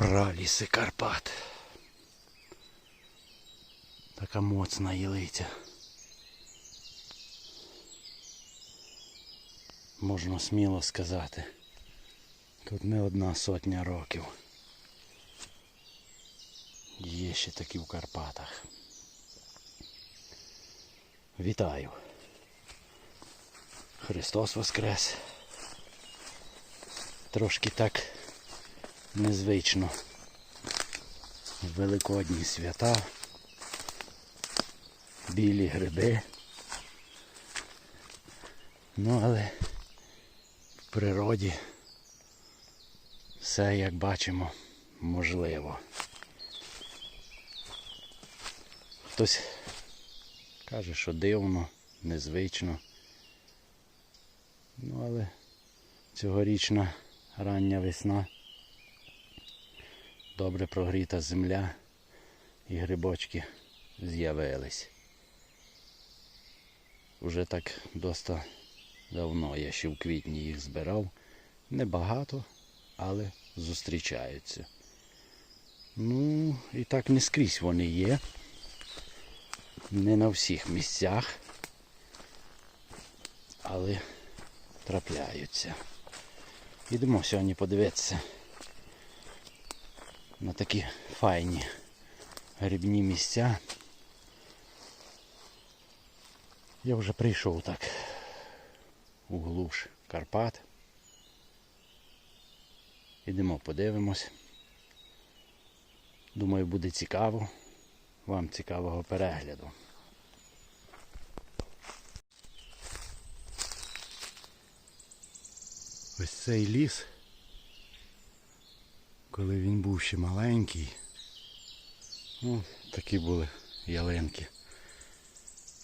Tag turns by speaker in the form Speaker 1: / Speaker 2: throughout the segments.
Speaker 1: Праліси Карпат. Така моцна ялиця. Можна сміло сказати. Тут не одна сотня років. Є ще такі в Карпатах. Вітаю. Христос Воскрес. Трошки так незвично. Великодні свята, білі гриби. Ну, але в природі все, як бачимо, можливо. Хтось каже, що дивно, незвично. Ну, але цьогорічна рання весна добре прогріта земля і грибочки з'явились. Уже так доста давно я ще в квітні їх збирав. Небагато, але зустрічаються. Ну, і так не скрізь вони є. Не на всіх місцях, але трапляються. Ідемо сьогодні подивитися на такі файні грибні місця. Я вже прийшов так у глуш Карпат. Ідемо подивимось. Думаю, буде цікаво. Вам цікавого перегляду. Ось цей ліс коли він був ще маленький. Ну, такі були ялинки.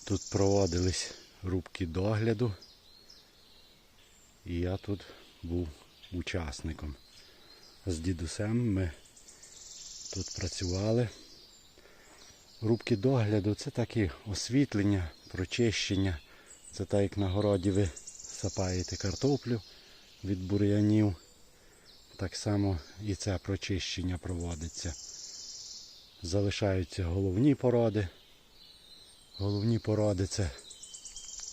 Speaker 1: Тут проводились рубки догляду. І я тут був учасником. З дідусем ми тут працювали. Рубки догляду це такі освітлення, прочищення. Це так як на городі ви сапаєте картоплю від бур'янів. Так само і це прочищення проводиться. Залишаються головні породи. Головні породи це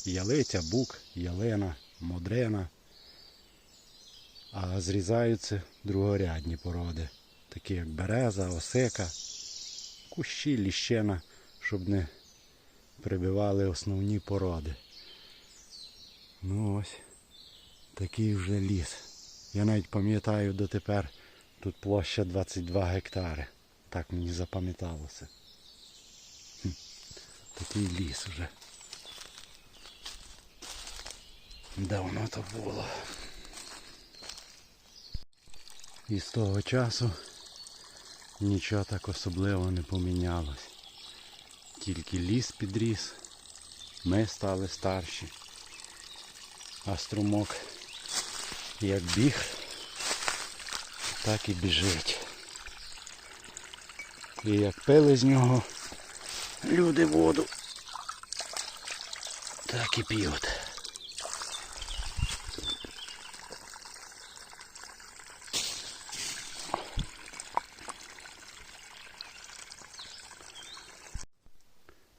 Speaker 1: ялиця, бук, ялина, модрина. А зрізаються другорядні породи, такі як береза, осика, кущі, ліщина, щоб не прибивали основні породи. Ну ось такий вже ліс. Я навіть пам'ятаю дотепер тут площа 22 гектари. Так мені запам'яталося. Такий ліс вже. Давно то було. І з того часу нічого так особливо не помінялось. Тільки ліс підріс, ми стали старші, а струмок як біг, так і біжить. І як пили з нього люди воду, так і п'ють.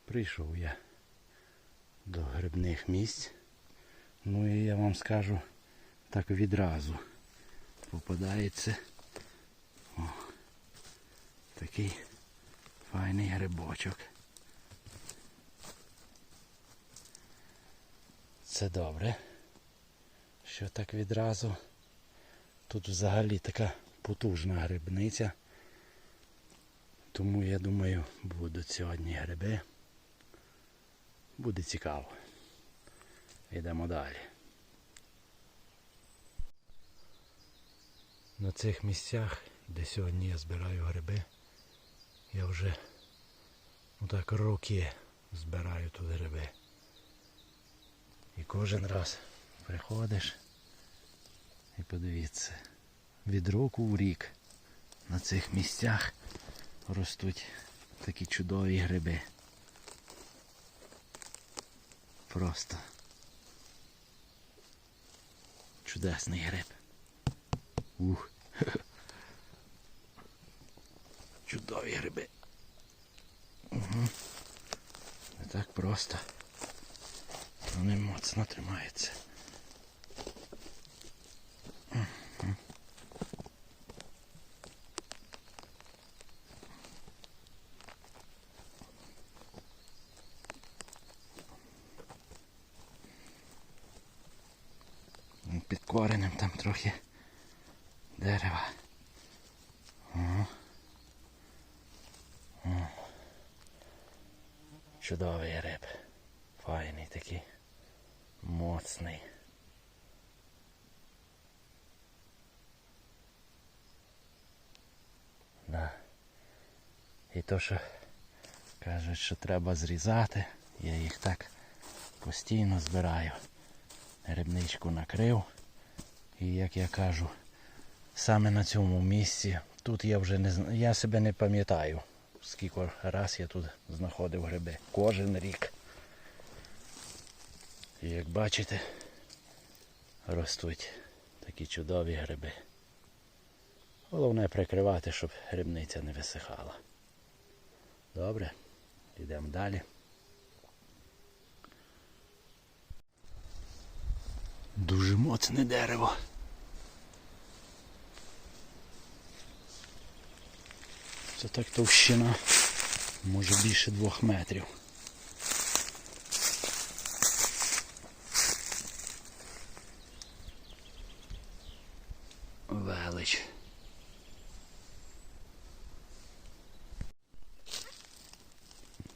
Speaker 1: Прийшов я до грибних місць. Ну і я вам скажу так відразу попадається о, такий файний грибочок. Це добре, що так відразу. Тут взагалі така потужна грибниця. Тому я думаю будуть сьогодні гриби. Буде цікаво. Йдемо далі. На цих місцях, де сьогодні я збираю гриби, я вже ну так роки збираю тут гриби. І кожен раз приходиш і подивіться, від року в рік на цих місцях ростуть такі чудові гриби. Просто чудесний гриб. Ух. Чудові гриби. Угу. Не так просто. Вони моцно тримаються. Ну, Під коренем там трохи дерева. Чудовий гриб. Файний такий. Моцний. Да. І то, що кажуть, що треба зрізати, я їх так постійно збираю. Грибничку накрив. І як я кажу, саме на цьому місці, тут я вже не я себе не пам'ятаю, скільки раз я тут знаходив гриби. Кожен рік. І як бачите, ростуть такі чудові гриби. Головне прикривати, щоб грибниця не висихала. Добре, йдемо далі. Дуже моцне дерево. Це так товщина, може більше двох метрів. Велич.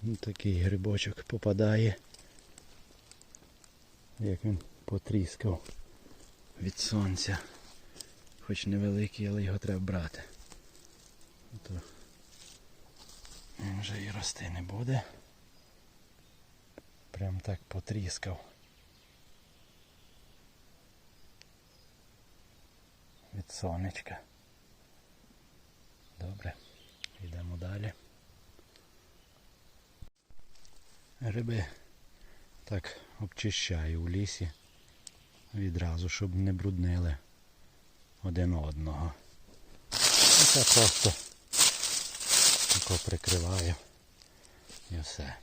Speaker 1: Ну, Такий грибочок попадає. Як він потріскав від сонця. Хоч невеликий, але його треба брати. Він вже і рости не буде. Прям так потріскав. Від сонечка. Добре, йдемо далі. Гриби так обчищаю в лісі відразу, щоб не бруднили один одного. Це просто тако прикриваю і все.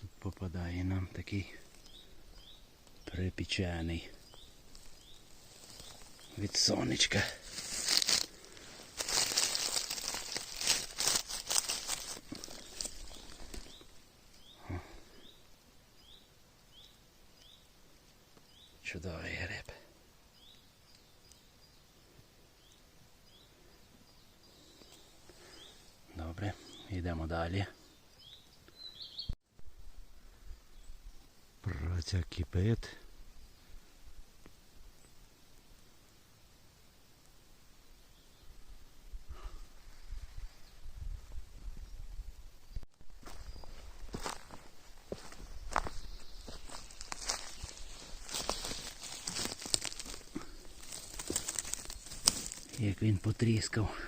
Speaker 1: Тут попадає нам такий припічений від сонечка. Чудовий гриб. Добре, йдемо далі. Праця кипить. Як він потріскав.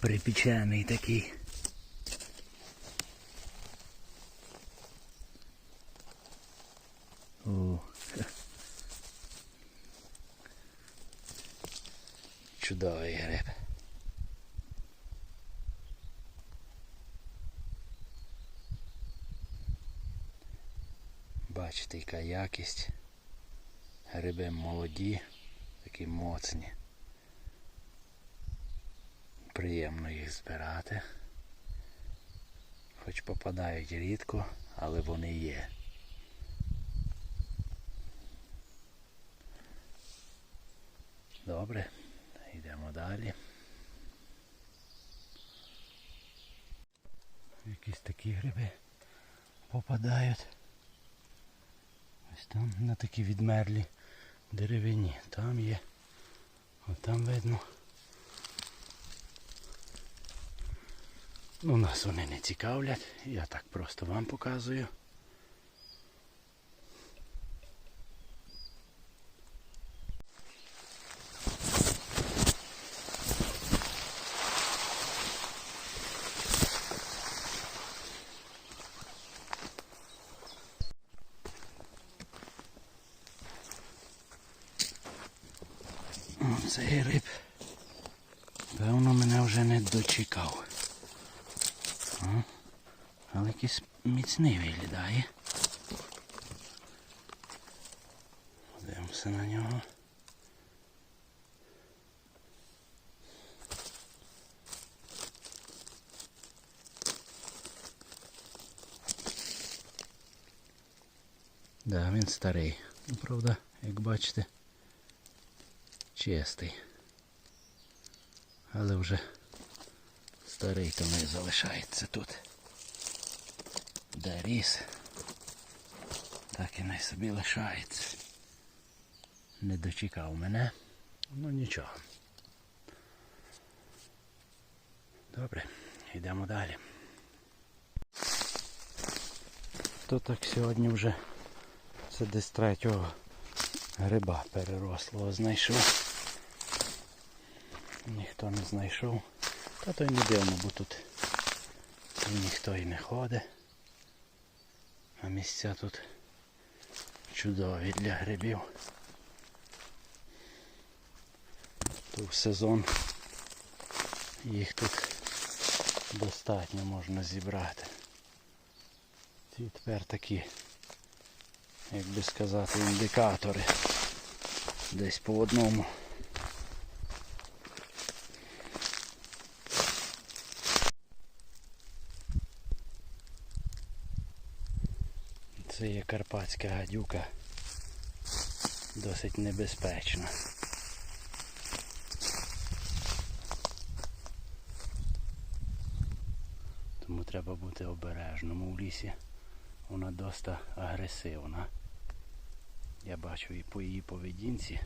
Speaker 1: Припічений такий. О. Чудовий гриб. бачите, яка якість. Гриби молоді, такі моцні. Приємно їх збирати. Хоч попадають рідко, але вони є. Добре, йдемо далі. Якісь такі гриби попадають. Ось там на такі відмерлі деревині. Там є. От там видно. Ну, нас вони не цікавлять. Я так просто вам показую. Цей риб. Певно, мене вже не дочекав. А? Але якийсь міцний виглядає. Подивимося на нього. Да, він старий. Ну, правда, як бачите, чистий. Але вже старий то не залишається тут. Де ріс, так і не собі лишається. Не дочекав мене. Ну нічого. Добре, йдемо далі. То так сьогодні вже це десь третього гриба перерослого знайшов. Ніхто не знайшов. Та то й не дивно, бо тут ніхто і не ходить. А місця тут чудові для грибів. То в сезон їх тут достатньо можна зібрати. Ці тепер такі, як би сказати, індикатори. Десь по одному. Це є карпатська гадюка. Досить небезпечна. Тому треба бути обережним у лісі. Вона досить агресивна. Я бачу і по її поведінці.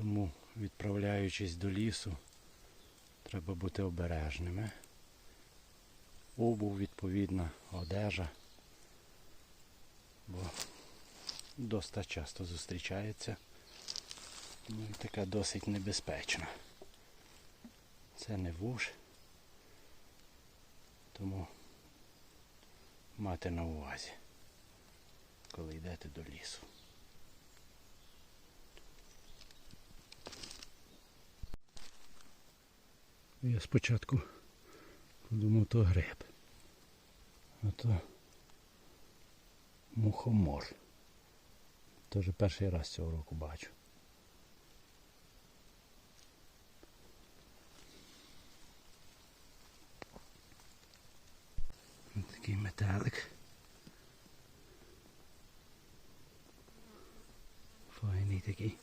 Speaker 1: Тому, відправляючись до лісу, треба бути обережними. Обув, відповідна, одежа, бо доста часто зустрічається. Ну і така досить небезпечна. Це не вуш, тому мати на увазі, коли йдете до лісу. Я спочатку подумав, то гриб. А то мухомор. Тож перший раз цього року бачу. Такий метелик. Файний такий.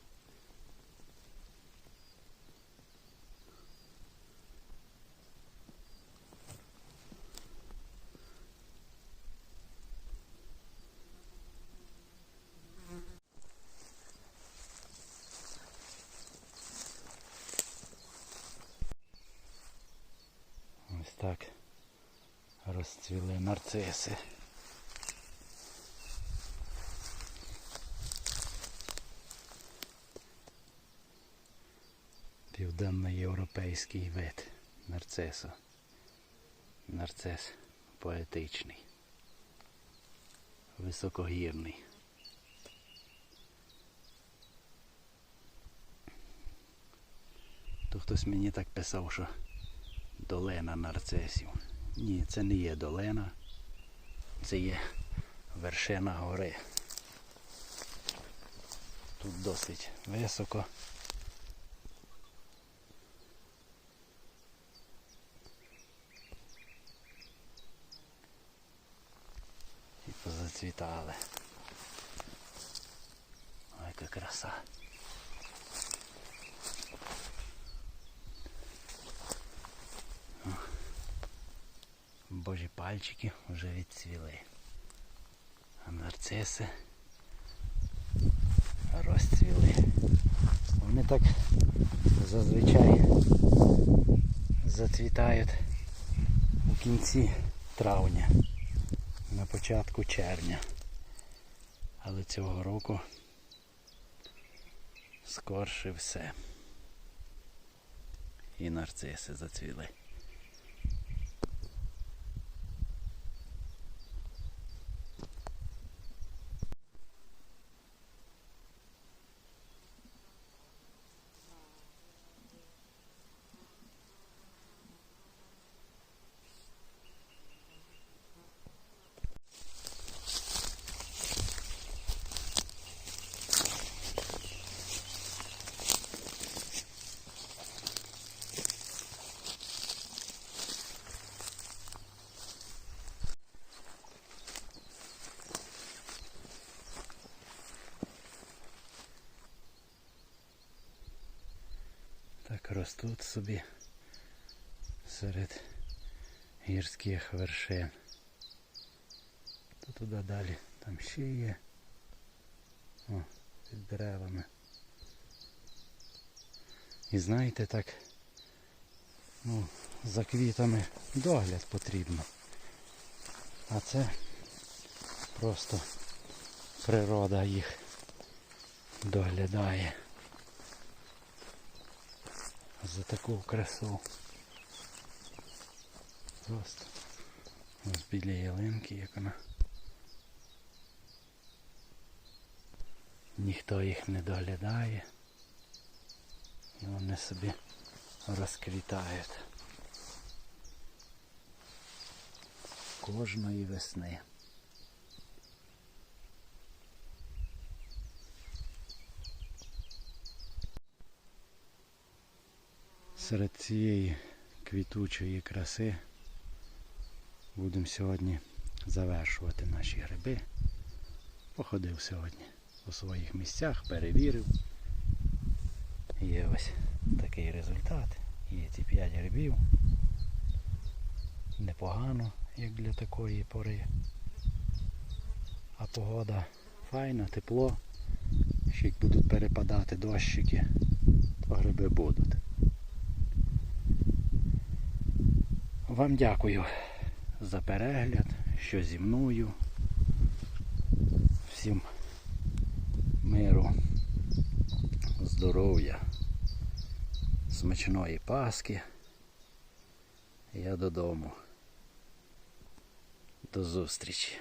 Speaker 1: Ось так нарциси. Південноєвропейський вид нарцису. Нарцис поетичний. високогірний. То хтось мені так писав, що долина нарцисів. Ні, це не є долина, це є вершина гори. Тут досить високо. І позацвітали. Ой, яка краса. Божі пальчики вже відцвіли. А нарциси розцвіли. Вони так зазвичай зацвітають у кінці травня, на початку червня. Але цього року скорше все. І нарциси зацвіли. Так ростуть собі серед гірських вершин. То туди далі там ще є. О, під деревами. І знаєте так, ну, за квітами догляд потрібно. А це просто природа їх доглядає за таку красу. Просто ось біля ялинки, як вона. Ніхто їх не доглядає. І вони собі розквітають. Кожної весни. Серед цієї квітучої краси будемо сьогодні завершувати наші гриби. Походив сьогодні у своїх місцях, перевірив. Є ось такий результат. Є ці 5 грибів. Непогано, як для такої пори. А погода файна, тепло. Ще як будуть перепадати дощики, то гриби будуть. Вам дякую за перегляд, що зі мною. Всім миру, здоров'я, смачної паски. Я додому. До зустрічі.